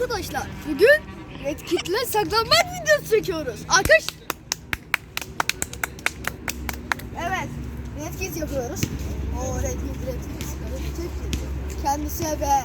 arkadaşlar bugün medkitle saklanmak videosu çekiyoruz. Arkadaş. Evet. Medkit yapıyoruz. O medkit medkit Kendisi be.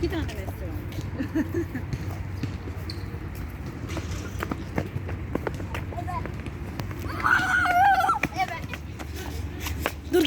きなんですよ。